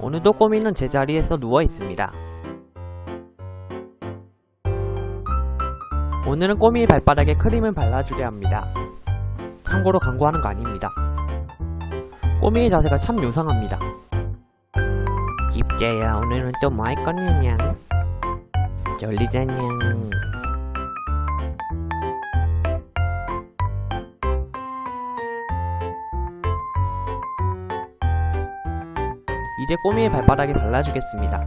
오늘도 꼬미는 제자리에서 누워 있습니다. 오늘은 꼬미의 발바닥에 크림을 발라주려 합니다. 참고로 광고하는 거 아닙니다. 꼬미의 자세가 참 요상합니다. 집자야 오늘은 또 뭐 할 거냐냥 졸리다냥 이제 꼬미의 발바닥에 발라주겠습니다.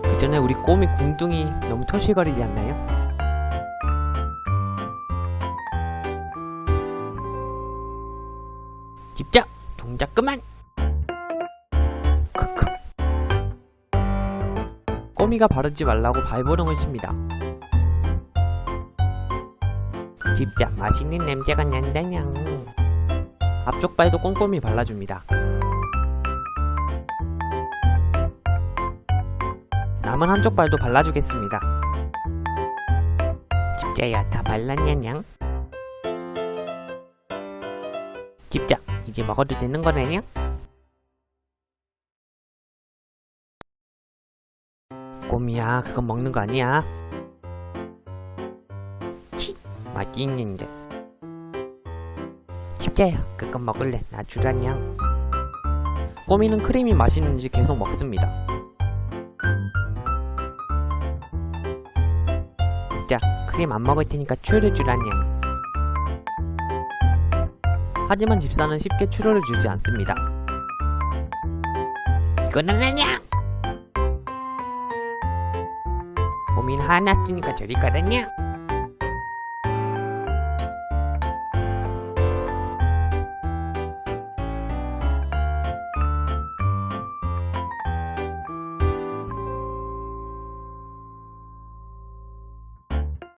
그 전에 우리 꼬미 궁둥이 너무 토실거리지 않나요? 집자! 동작 그만! 크크 꼬미가 바르지 말라고 발버둥을 칩니다. 집자 맛있는 냄새가 난다냥 앞쪽 발도 꼼꼼히 발라줍니다. 남은 한쪽 발도 발라주겠습니다. 집자야 다 발랐냐냥? 집자 이제 먹어도 되는 거네요? 꼬미야 그건 먹는 거 아니야 치 맛있는데 집자야 그건 먹을래 나 주라냥 꼬미는 크림이 맛있는지 계속 먹습니다 자, 크림 안 먹을 테니까 추를 주라냥. 하지만 집사는 쉽게 추를 주지 않습니다. 이거는 아냐! 고민 하나 쓰니까 저리 가라냐?